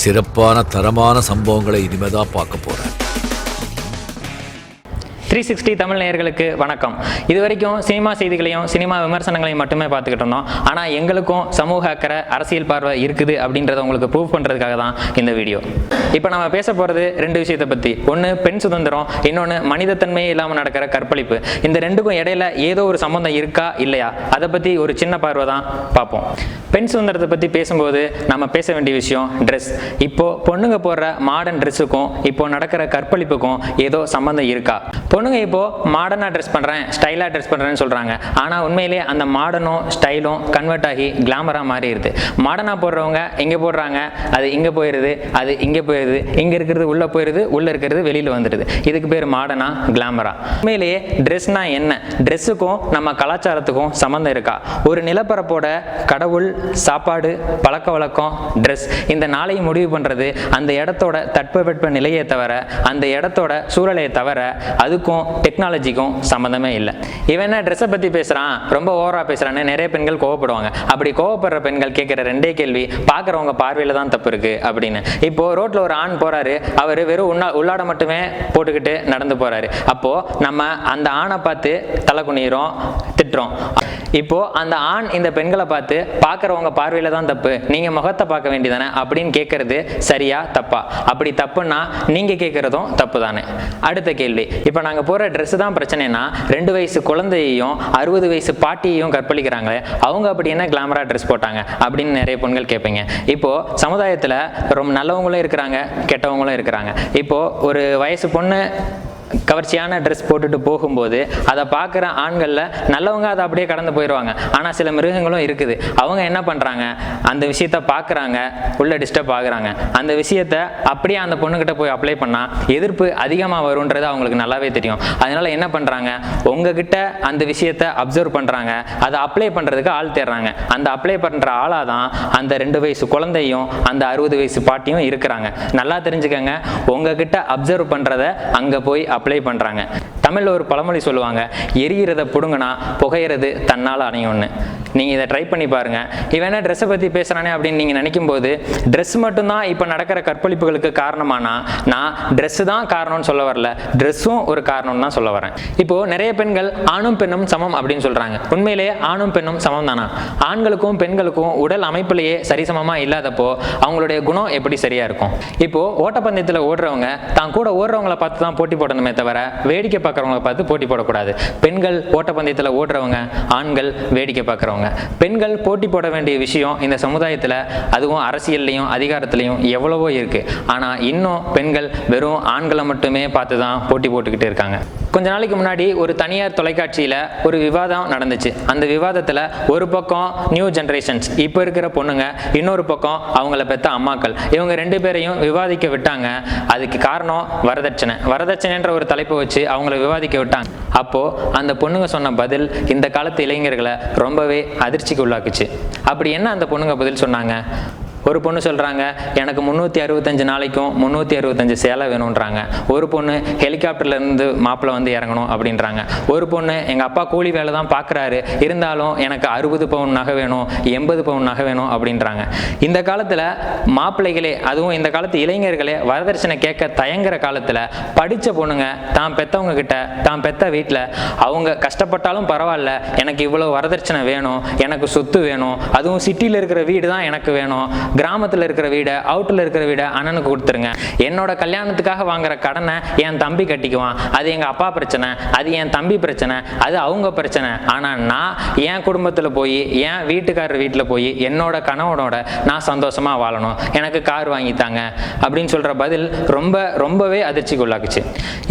சிறப்பான தரமான சம்பவங்களை இனிமேதான் பார்க்க போகிறேன் த்ரீ சிக்ஸ்டி தமிழ் நேயர்களுக்கு வணக்கம். இது வரைக்கும் சினிமா செய்திகளையும் சினிமா விமர்சனங்களையும் மட்டுமே பார்த்துக்கிட்டு இருந்தோம். ஆனால் எங்களுக்கும் சமூக அக்கறை அரசியல் பார்வை இருக்குது அப்படின்றத உங்களுக்கு ப்ரூவ் பண்ணுறதுக்காக தான் இந்த வீடியோ இப்போ நம்ம பேச போகிறது ரெண்டு விஷயத்தை பற்றி ஒன்று பெண் சுதந்திரம் இன்னொன்று மனிதத்தன்மையே இல்லாமல் நடக்கிற கற்பழிப்பு. இந்த ரெண்டுக்கும் இடையில ஏதோ ஒரு சம்பந்தம் இருக்கா இல்லையா? அதை பற்றி ஒரு சின்ன பார்வை தான் பார்ப்போம். பெண் சுதந்திரத்தை பற்றி பேசும்போது நம்ம பேச வேண்டிய விஷயம் ட்ரெஸ் இப்போ பொண்ணுங்க போடுற மாடர்ன் ட்ரெஸ்ஸுக்கும் இப்போ நடக்கிற கற்பழிப்புக்கும் ஏதோ சம்பந்தம் இருக்கா? பொண்ணுங்க இப்போ மாடர்னாக ட்ரெஸ் பண்ணுறேன் ஸ்டைலாக ட்ரெஸ் பண்ணுறேன்னு சொல்கிறாங்க ஆனால் உண்மையிலேயே அந்த மாடர்னும் ஸ்டைலும் கன்வெர்ட் ஆகி கிளாமராக மாறிடுது. மாடர்னாக போடுறவங்க இங்கே போடுறாங்க? அது இங்கே போயிடுது அது இங்கே போயிடுது இங்கே இருக்கிறது உள்ளே போயிடுது உள்ளே இருக்கிறது வெளியில் வந்துடுது. இதுக்கு பேர் மாடர்னா கிளாமரா உண்மையிலேயே ட்ரெஸ்னா என்ன? ட்ரெஸ்ஸுக்கும் நம்ம கலாச்சாரத்துக்கும் சம்மந்தம் இருக்கா? ஒரு நிலப்பரப்போட கடவுள் சாப்பாடு பழக்க வழக்கம் ட்ரெஸ் இந்த நாளையும் முடிவு பண்ணுறது அந்த இடத்தோட தட்பவெட்ப நிலையை தவிர அந்த இடத்தோட சூழலையை தவிர அதுக்கும் டெக்னாலஜிக்கும் சம்மந்தமே இல்லை. இவன் என்ன ட்ரெஸ்ஸை பற்றி பேசுகிறான் ரொம்ப ஓவராக பேசுகிறான்னு நிறைய பெண்கள் கோவப்படுவாங்க. அப்படி கோவப்படுற பெண்கள் கேட்குற ரெண்டே கேள்வி பார்க்குறவங்க பார்வையில் தான் தப்பு இருக்குது அப்படின்னு. இப்போது ரோட்டில் ஒரு ஆண் போகிறாரு அவர் வெறும் உண்ணா உள்ளாட மட்டுமே போட்டுக்கிட்டு நடந்து போகிறாரு அப்போது நம்ம அந்த ஆணை பார்த்து தலை குனிகிறோம் திட்டுறோம். இப்போ அந்த ஆண் இந்த பெண்களை பார்த்து பார்க்குறவங்க பார்வையில் தான் தப்பு. நீங்கள் முகத்தை பார்க்க வேண்டியதானே? அப்படின்னு கேட்குறது சரியா தப்பா? அப்படி தப்புன்னா நீங்கள் கேட்குறதும் தப்பு தானே அடுத்த கேள்வி. இப்போ நாங்கள் போகிற ட்ரெஸ்ஸு தான் பிரச்சனைனா ரெண்டு வயசு குழந்தையையும் அறுபது வயசு பாட்டியையும் கற்பழிக்கிறாங்களே அவங்க அப்படி என்ன கிளாமரா ட்ரெஸ் போட்டாங்க? அப்படின்னு நிறைய பெண்கள் கேட்பீங்க. இப்போ சமுதாயத்தில் ரொம்ப நல்லவங்களும் இருக்கிறாங்க கெட்டவங்களும் இருக்கிறாங்க. இப்போ ஒரு வயசு பொண்ணு கவர்ச்சியான ட்ரெஸ் போட்டுட்டு போகும்போது அதை பார்க்குற ஆண்களில் நல்லவங்க அதை அப்படியே கடந்து போயிடுவாங்க ஆனால் சில மிருகங்களும் இருக்குது. அவங்க என்ன பண்ணுறாங்க அந்த விஷயத்த பார்க்குறாங்க. உள்ள டிஸ்டர்ப் ஆகுறாங்க. அந்த விஷயத்த அப்படியே அந்த பொண்ணுக்கிட்ட போய் அப்ளை பண்ணால் எதிர்ப்பு அதிகமாக வரும்ன்றது அவங்களுக்கு நல்லாவே தெரியும். அதனால என்ன பண்ணுறாங்க உங்ககிட்ட அந்த விஷயத்த அப்சர்வ் பண்ணுறாங்க அதை அப்ளை பண்ணுறதுக்கு ஆள் தேடுறாங்க. அந்த அப்ளை பண்ணுற ஆளாக தான் அந்த ரெண்டு வயசு குழந்தையும் அந்த அறுபது வயசு பாட்டியும் இருக்கிறாங்க. நல்லா தெரிஞ்சுக்கங்க. உங்ககிட்ட அப்சர்வ் பண்ணுறத அங்கே போய் அப்ளை பண்ணுறாங்க தமிழில் ஒரு பழமொழி சொல்லுவாங்க எரியிறத புடுங்கினா புகையிறது தன்னால் அணையும்னு. நீங்கள் இதை ட்ரை பண்ணி பாருங்கள் இவன் என்ன ட்ரெஸ்ஸை பற்றி பேசுகிறானே அப்படின்னு நீங்கள் நினைக்கும் போது ட்ரெஸ் மட்டும்தான் இப்போ நடக்கிற கற்பழிப்புகளுக்கு காரணமானா நான் ட்ரெஸ்ஸு தான் காரணம்னு சொல்ல வரல. ட்ரெஸ்ஸும் ஒரு காரணம்னு தான் சொல்ல வரேன். இப்போது நிறைய பெண்கள் ஆணும் பெண்ணும் சமம் அப்படின்னு சொல்கிறாங்க உண்மையிலேயே ஆணும் பெண்ணும் சமம் தானா? ஆண்களுக்கும் பெண்களுக்கும் உடல் அமைப்பிலேயே சரிசமமாக இல்லாதப்போ அவங்களுடைய குணம் எப்படி சரியாக இருக்கும்? இப்போது ஓட்டப்பந்தயத்தில் ஓடுறவங்க தான் கூட ஓடுறவங்கள பார்த்து தான் போட்டி போடணுமே தவிர வேடிக்கை பார்க்குறவங்கள பார்த்து போட்டி போடக்கூடாது. பெண்கள் ஓட்டப்பந்தயத்தில் ஓடுறவங்க ஆண்கள் வேடிக்கை பார்க்குறவங்க. பெண்கள் போட்டி போட வேண்டிய விஷயம் இந்த சமுதாயத்தில் அதுவும் அரசியல்லையும் அதிகாரத்திலையும் எவ்வளவோ இருக்குது ஆனால் இன்னும் பெண்கள் வெறும் ஆண்களை மட்டுமே பார்த்து தான் போட்டி போட்டுக்கிட்டு இருக்காங்க. கொஞ்ச நாளைக்கு முன்னாடி ஒரு தனியார் தொலைக்காட்சியில் ஒரு விவாதம் நடந்துச்சு. அந்த விவாதத்தில் ஒரு பக்கம் நியூ ஜென்ரேஷன்ஸ் இப்போ இருக்கிற பொண்ணுங்க இன்னொரு பக்கம் அவங்கள பெற்ற அம்மாக்கள். இவங்க ரெண்டு பேரையும் விவாதிக்க விட்டாங்க. அதுக்கு காரணம் வரதட்சணை. வரதட்சணைன்ற ஒரு தலைப்பை வச்சு அவங்கள விவாதிக்க விட்டாங்க. அப்போது அந்த பொண்ணுங்க சொன்ன பதில் இந்த காலத்து இளைஞர்களை ரொம்பவே அதிர்ச்சிக்கு உள்ளாக்குச்சு. அப்படி என்ன அந்த பொண்ணுங்க பதில் சொன்னாங்க? ஒரு பொண்ணு சொல்கிறாங்க எனக்கு முந்நூற்றி அறுபத்தஞ்சு நாளைக்கும் முந்நூற்றி அறுபத்தஞ்சு சேலை வேணுன்றாங்க ஒரு பொண்ணு ஹெலிகாப்டர்லேருந்து மாப்பிள்ளை வந்து இறங்கணும் அப்படின்றாங்க. ஒரு பொண்ணு எங்கள் அப்பா கூலி வேலை தான் பார்க்குறாரு இருந்தாலும் எனக்கு அறுபது பவுன் நகை வேணும் எண்பது பவுன் நகை வேணும் அப்படின்றாங்க. இந்த காலத்தில் மாப்பிள்ளைகளே அதுவும் இந்த காலத்து இளைஞர்களே வரதட்சணை கேட்க தயங்குற காலத்தில் படித்த பொண்ணுங்க தான் பெற்றவங்க கிட்ட தான் பெத்த வீட்டில் அவங்க கஷ்டப்பட்டாலும் பரவாயில்ல எனக்கு இவ்வளோ வரதட்சணை வேணும் எனக்கு சொத்து வேணும் அதுவும் சிட்டியில் இருக்கிற வீடு தான் எனக்கு வேணும் கிராமத்தில் இருக்கிற வீடை அவுட்டில் இருக்கிற வீடை அண்ணனுக்கு கொடுத்துருங்க. என்னோட கல்யாணத்துக்காக வாங்குற கடனை என் தம்பி கட்டிக்குவான். அது எங்கள் அப்பா பிரச்சனை அது என் தம்பி பிரச்சனை அது அவங்க பிரச்சனை. ஆனால் நான் என் குடும்பத்தில் போய் என் வீட்டுக்காரர் வீட்டில் போய் என்னோட கணவனோட நான் சந்தோஷமாக வாழணும். எனக்கு கார் வாங்கித்தாங்க அப்படின்னு சொல்கிற பதில் ரொம்ப ரொம்பவே அதிர்ச்சிக்கு உள்ளாக்குச்சு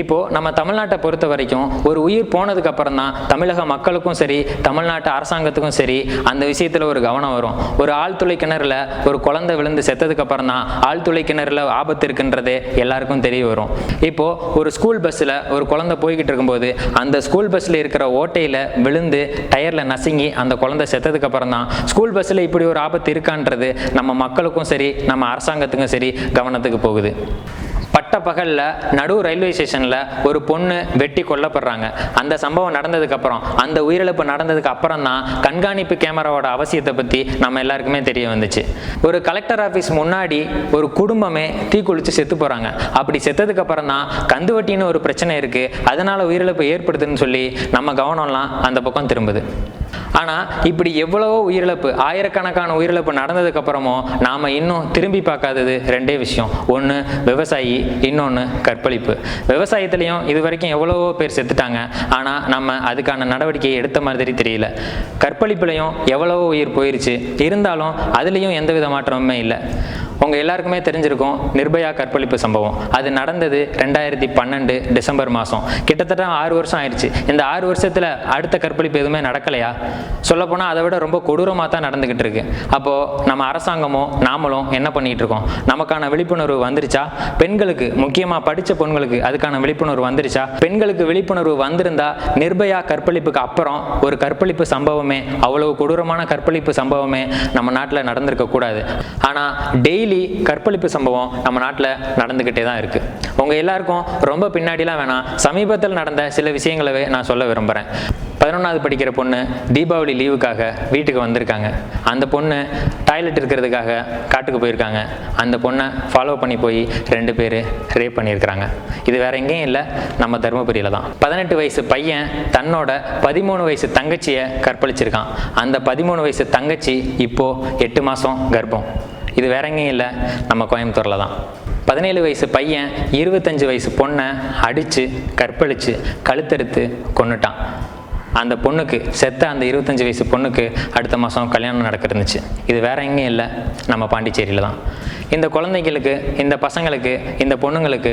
இப்போது நம்ம தமிழ்நாட்டை பொறுத்த வரைக்கும் ஒரு உயிர் போனதுக்கு அப்புறம் தான் தமிழக மக்களுக்கும் சரி தமிழ்நாட்டு அரசாங்கத்துக்கும் சரி அந்த விஷயத்தில் ஒரு கவனம் வரும். ஒரு ஆழ்துளை கிணறுல ஒரு குழந்தை விழுந்து செத்ததுக்கு அப்புறம் தான் ஆழ்துளை கிணறுல ஆபத்து இருக்குன்றது எல்லாருக்கும் தெரிய வரும். இப்போ ஒரு ஸ்கூல் பஸ்ஸில் ஒரு குழந்தை போய்கிட்டு இருக்கும்போது அந்த ஸ்கூல் பஸ்ஸில் இருக்கிற ஓட்டையில் விழுந்து டயரில் நசுங்கி அந்த குழந்தை செத்ததுக்கு அப்புறம் தான் ஸ்கூல் பஸ்ஸில் இப்படி ஒரு ஆபத்து இருக்கான்றது நம்ம மக்களுக்கும் சரி நம்ம அரசாங்கத்துக்கும் சரி கவனத்துக்கு போகுது. பட்ட பகலில் நடு ரயில்வே ஸ்டேஷனில் ஒரு பொண்ணு வெட்டி கொல்லப்படுறாங்க. அந்த சம்பவம் நடந்ததுக்கப்புறம் அந்த உயிரிழப்பு நடந்ததுக்கு அப்புறம் தான் கண்காணிப்பு கேமராவோட அவசியத்தை பற்றி நம்ம எல்லாருக்குமே தெரிய வந்துச்சு. ஒரு கலெக்டர் ஆஃபீஸ் முன்னாடி ஒரு குடும்பமே தீக்குளிச்சு செத்து போகிறாங்க அப்படி செத்ததுக்கு அப்புறம் தான் கந்துவட்டின்னு ஒரு பிரச்சனை இருக்குது அதனால் உயிரிழப்பு ஏற்படுதுன்னு சொல்லி நம்ம கவனம்லாம் அந்த பக்கம் திரும்புது. ஆனால் இப்படி எவ்வளவோ உயிரிழப்பு ஆயிரக்கணக்கான உயிரிழப்பு நடந்ததுக்கு அப்புறமும் இன்னும் திரும்பி பார்க்காதது ரெண்டே விஷயம். ஒன்று விவசாயி இன்னொன்று கற்பழிப்பு. விவசாயத்துலேயும் இது வரைக்கும் எவ்வளவோ பேர் செத்துட்டாங்க. ஆனால் நம்ம அதுக்கான நடவடிக்கையை எடுத்த மாதிரி தெரியல. கற்பழிப்புலையும் எவ்வளவோ உயிர் போயிருச்சு. இருந்தாலும் அதுலேயும் எந்த வித மாற்றமுமே இல்லை. உங்கள் எல்லாருக்குமே தெரிஞ்சிருக்கும் நிர்பயா கற்பழிப்பு சம்பவம். அது நடந்தது ரெண்டாயிரத்தி பன்னெண்டு டிசம்பர் மாதம் கிட்டத்தட்ட ஆறு வருஷம் ஆயிடுச்சு. இந்த ஆறு வருஷத்தில் அடுத்த கற்பழிப்பு எதுவுமே நடக்கலையா? சொல்லப்போனால் அதை விட ரொம்ப கொடூரமாக தான் நடந்துக்கிட்டு இருக்கு. அப்போது நம்ம அரசாங்கமும் நாமளும் என்ன பண்ணிகிட்டு இருக்கோம்? நமக்கான விழிப்புணர்வு வந்துருச்சா? பெண்களுக்கு முக்கியமாக படித்த பெண்களுக்கு அதுக்கான விழிப்புணர்வு வந்துருச்சா? பெண்களுக்கு விழிப்புணர்வு வந்திருந்தா நிர்பயா கற்பழிப்புக்கு அப்புறம் ஒரு கற்பழிப்பு சம்பவமே அவ்வளவு கொடூரமான கற்பழிப்பு சம்பவமே நம்ம நாட்டில் நடந்திருக்க கூடாது ஆனால் டெய்லி கற்பழிப்பு சம்பவம் நம்ம நாட்டில் நடந்துக்கிட்டே தான் இருக்குது உங்கள் எல்லாருக்கும் ரொம்ப பின்னாடிலாம் வேணாம். சமீபத்தில் நடந்த சில விஷயங்களவே நான் சொல்ல விரும்புகிறேன் பதினொன்றாவது படிக்கிற பொண்ணு தீபாவளி லீவுக்காக வீட்டுக்கு வந்திருக்காங்க. அந்த பொண்ணு டாய்லெட் இருக்கிறதுக்காக காட்டுக்கு போயிருக்காங்க. அந்த பொண்ணை ஃபாலோ பண்ணி போய் ரெண்டு பேர் ரேப் பண்ணியிருக்கிறாங்க. இது வேற எங்கேயும் இல்லை. நம்ம தருமபுரியில் தான். பதினெட்டு வயசு பையன் தன்னோட பதிமூணு வயசு தங்கச்சியை கற்பழிச்சிருக்கான். அந்த பதிமூணு வயசு தங்கச்சி இப்போ எட்டு மாதம் கர்ப்பம். இது வேற எங்கேயும் இல்லை. நம்ம கோயம்புத்தூரில் தான். பதினேழு வயசு பையன் இருபத்தஞ்சு வயசு பொண்ணை அடித்து கற்பழித்து கழுத்தறுத்து கொண்டுட்டான் அந்த பொண்ணுக்கு செத்த அந்த இருபத்தஞ்சி வயசு பொண்ணுக்கு அடுத்த மாதம் கல்யாணம் நடக்கிறந்துச்சு இது வேற எங்கேயும் இல்லை. நம்ம பாண்டிச்சேரியில் தான். இந்த குழந்தைங்களுக்கு இந்த பசங்களுக்கு இந்த பொண்ணுங்களுக்கு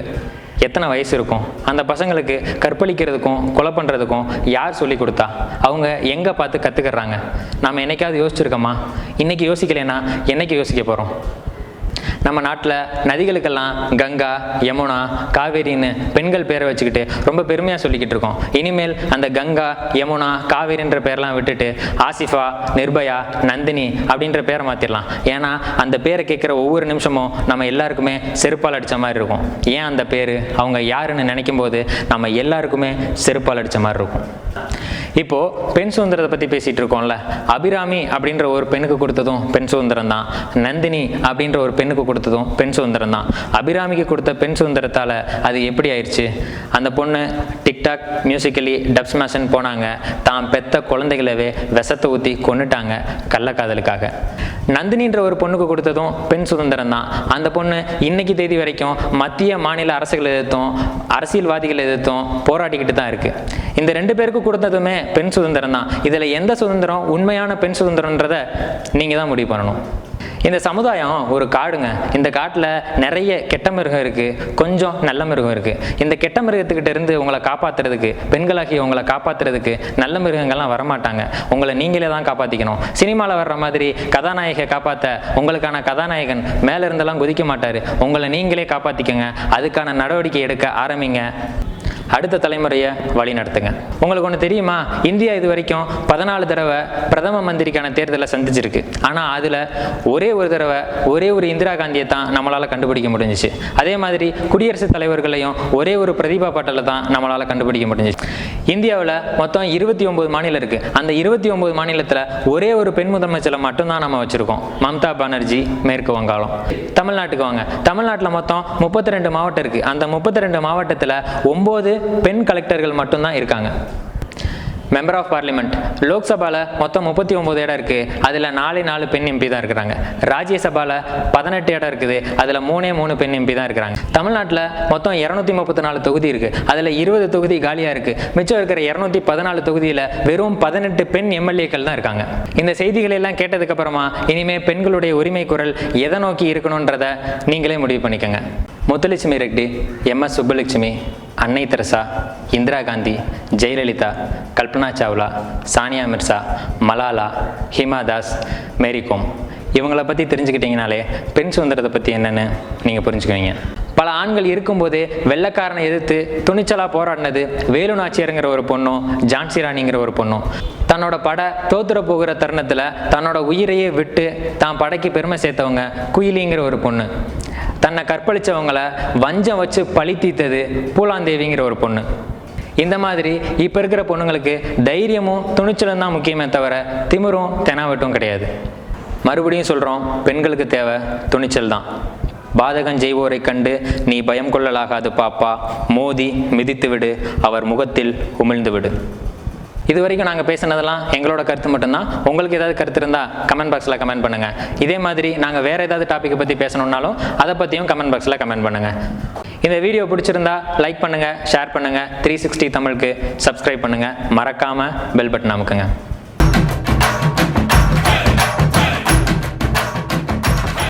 எத்தனை வயசு இருக்கும்? அந்த பசங்களுக்கு கற்பழிக்கிறதுக்கும் கொலை பண்ணுறதுக்கும் யார் சொல்லி கொடுத்தா? அவங்க எங்கே பார்த்து கற்றுக்கிறாங்க நம்ம என்னைக்காவது யோசிச்சிருக்கோமா? இன்றைக்கி யோசிக்கலைன்னா என்னைக்கு யோசிக்க போகிறோம் நம்ம நாட்டில் நதிகளுக்கெல்லாம் கங்கா யமுனா காவேரின்னு பெண்கள் பேரை வச்சுக்கிட்டு ரொம்ப பெருமையாக சொல்லிக்கிட்டு இருக்கோம். இனிமேல் அந்த கங்கா யமுனா காவேரின்ற பேரெல்லாம் விட்டுட்டு ஆசிஃபா நிர்பயா நந்தினி அப்படின்ற பேரை மாற்றிடலாம் ஏன்னா அந்த பேரை கேட்குற ஒவ்வொரு நிமிஷமும் நம்ம எல்லாருக்குமே செருப்பால் அடித்த மாதிரி இருக்கும். ஏன் அந்த பேர்? அவங்க யாருன்னு நினைக்கும் போது நம்ம எல்லாருக்குமே செருப்பால் அடித்த மாதிரி இருக்கும். இப்போ பெண் சுதந்திரத்தை பற்றி பேசிட்டு இருக்கோம்ல. அபிராமி அப்படின்ற ஒரு பெண்ணுக்கு கொடுத்ததும் பெண் சுதந்திரம் தான் நந்தினி அப்படின்ற ஒரு பெண்ணுக்கு கொடுத்ததும் பெண் சுதந்திரம் தான் அபிராமிக்கு கொடுத்த பெண் சுதந்திரத்தால் அது எப்படி ஆயிடுச்சு அந்த பொண்ணு டிக்டாக் மியூசிக்கலி டப் ஸ்மாஷன் போனாங்க. தான் பெத்த குழந்தைகளவே விஷத்தை ஊற்றி கொன்னுட்டாங்க கள்ளக்காதலுக்காக நந்தினின்ற ஒரு பொண்ணுக்கு கொடுத்ததும் பெண் சுதந்திரம் தான் அந்த பொண்ணு இன்னைக்கு தேதி வரைக்கும் மத்திய மாநில அரசுகள் எதிர்த்தும் அரசியல்வாதிகள் எதிர்த்தும் போராடிக்கிட்டு தான் இருக்கு. இந்த ரெண்டு பேருக்கு கொடுத்ததுமே பெண் சுதந்திரம் தான் இதில் எந்த சுதந்திரம் உண்மையான பெண் சுதந்திரன்றதை நீங்கள் தான் முடிவு பண்ணணும். இந்த சமுதாயம் ஒரு காடுங்க. இந்த காட்டில் நிறைய கெட்ட மிருகம் இருக்குது கொஞ்சம் நல்ல மிருகம் இருக்குது இந்த கெட்ட மிருகத்துக்கிட்ட இருந்து உங்களை காப்பாற்றுறதுக்கு பெண்களாகி உங்களை காப்பாற்றுறதுக்கு நல்ல மிருகங்கள்லாம் வரமாட்டாங்க. உங்களை நீங்களே தான் காப்பாற்றிக்கணும் சினிமாவில் வர்ற மாதிரி கதாநாயகை காப்பாற்ற உங்களுக்கான கதாநாயகன் மேலே இருந்தெல்லாம் குதிக்க மாட்டார். உங்களை நீங்களே காப்பாற்றிக்கங்க அதுக்கான நடவடிக்கை எடுக்க ஆரம்பிங்க. அடுத்த தலைமுறையை வழிநடத்துங்க. உங்களுக்கு ஒன்று தெரியுமா? இந்தியா இது வரைக்கும் பதினாலு தடவை பிரதம மந்திரிக்கான தேர்தலை சந்திச்சிருக்கு. ஆனால் அதில் ஒரே ஒரு தடவை ஒரே ஒரு இந்திரா காந்தியை தான் நம்மளால் கண்டுபிடிக்க முடிஞ்சிச்சு. அதே மாதிரி குடியரசுத் தலைவர்களையும் ஒரே ஒரு பிரதிபா பாட்டலை தான் நம்மளால் கண்டுபிடிக்க முடிஞ்சிச்சு. இந்தியாவில் மொத்தம் இருபத்தி ஒம்பது மாநிலம் இருக்குது அந்த இருபத்தி ஒம்பது மாநிலத்தில் ஒரே ஒரு பெண் முதலமைச்சரை மட்டும்தான் நம்ம வச்சுருக்கோம். மம்தா பானர்ஜி மேற்கு வங்காளம். தமிழ்நாட்டுக்கு வாங்க. தமிழ்நாட்டில் மொத்தம் முப்பத்தி ரெண்டு மாவட்டம் இருக்குது அந்த முப்பத்தி ரெண்டு மாவட்டத்தில் ஒம்பது பெண் கலெக்டர்கள் மட்டும்தான் இருக்காங்க. மெம்பர் ஆஃப் பார்லிமெண்ட் லோக்சபாவில் மொத்தம் முப்பத்தி ஒம்பது இடம் இருக்குது அதில் நாலே நாலு பெண் எம்பி தான் இருக்கிறாங்க. ராஜ்யசபாவில் பதினெட்டு இடம் இருக்குது. அதில் மூணே மூணு பெண் எம்பி தான் இருக்கிறாங்க. தமிழ்நாட்டில் மொத்தம் இரநூத்தி முப்பத்தி நாலு தொகுதி இருக்குது அதில் இருபது தொகுதி காலியாக இருக்குது மிச்சம் இருக்கிற இரநூத்தி பதினாலு தொகுதியில் வெறும் பதினெட்டு பெண் எம்எல்ஏக்கள் தான் இருக்காங்க. இந்த செய்திகளை எல்லாம் கேட்டதுக்கப்புறமா இனிமேல் பெண்களுடைய உரிமை குரல் எதை நோக்கி இருக்கணுன்றத நீங்களே முடிவு பண்ணிக்கோங்க. முத்துலட்சுமி ரெட்டி எம் எஸ் சுப்புலட்சுமி அன்னை தெரசா இந்திரா காந்தி ஜெயலலிதா கல்பனா சாவ்லா சானியா மிர்சா மலாலா ஹிமா தாஸ் மேரிகோம் இவங்களை பற்றி தெரிஞ்சுக்கிட்டீங்கனாலே பெண் சுதந்திரத்தை பற்றி என்னென்னு நீங்கள் புரிஞ்சுக்குவீங்க. பல ஆண்கள் இருக்கும்போதே வெள்ளைக்காரனை எதிர்த்து துணிச்சலாக போராடினது வேலு நாச்சியருங்கிற ஒரு பொண்ணும் ஜான்சி ராணிங்கிற ஒரு பொண்ணும். தன்னோட படை தோத்துற போகிற தருணத்தில் தன்னோட உயிரையே விட்டு தான் படைக்கு பெருமை சேர்த்தவங்க குயிலிங்கிற ஒரு பொண்ணு. தன்னை கற்பழிச்சவங்களை வஞ்சம் வச்சு பழி தீர்த்தது பூலாந்தேவிங்கிற ஒரு பொண்ணு. இந்த மாதிரி இப்போ இருக்கிற பொண்ணுங்களுக்கு தைரியமும் துணிச்சலும் தான் முக்கியமே தவிர திமிரும் தெனாவட்டும் கிடையாது. மறுபடியும் சொல்கிறோம் பெண்களுக்கு தேவை துணிச்சல் தான். பாதகம் செய்வோரை கண்டு நீ பயம் கொள்ளலாகாது பாப்பா மோதி மிதித்து விடு அவர் முகத்தில் உமிழ்ந்து விடு. இது வரைக்கும் நாங்கள் பேசினதெல்லாம் எங்களோட கருத்து மட்டும்தான். உங்களுக்கு ஏதாவது கருத்து இருந்தால் கமெண்ட் பாக்ஸில் கமெண்ட் பண்ணுங்கள் இதே மாதிரி நாங்கள் வேறு ஏதாவது டாப்பிக்கை பற்றி பேசணுன்னாலும் அதை பற்றியும் கமெண்ட் பாக்ஸில் கமெண்ட் பண்ணுங்கள் இந்த வீடியோ பிடிச்சிருந்தா லைக் பண்ணுங்கள் ஷேர் பண்ணுங்கள் த்ரீ சிக்ஸ்டி தமிழுக்கு சப்ஸ்கிரைப் பண்ணுங்கள் மறக்காமல் பெல் பட்டன் அமுக்குங்க.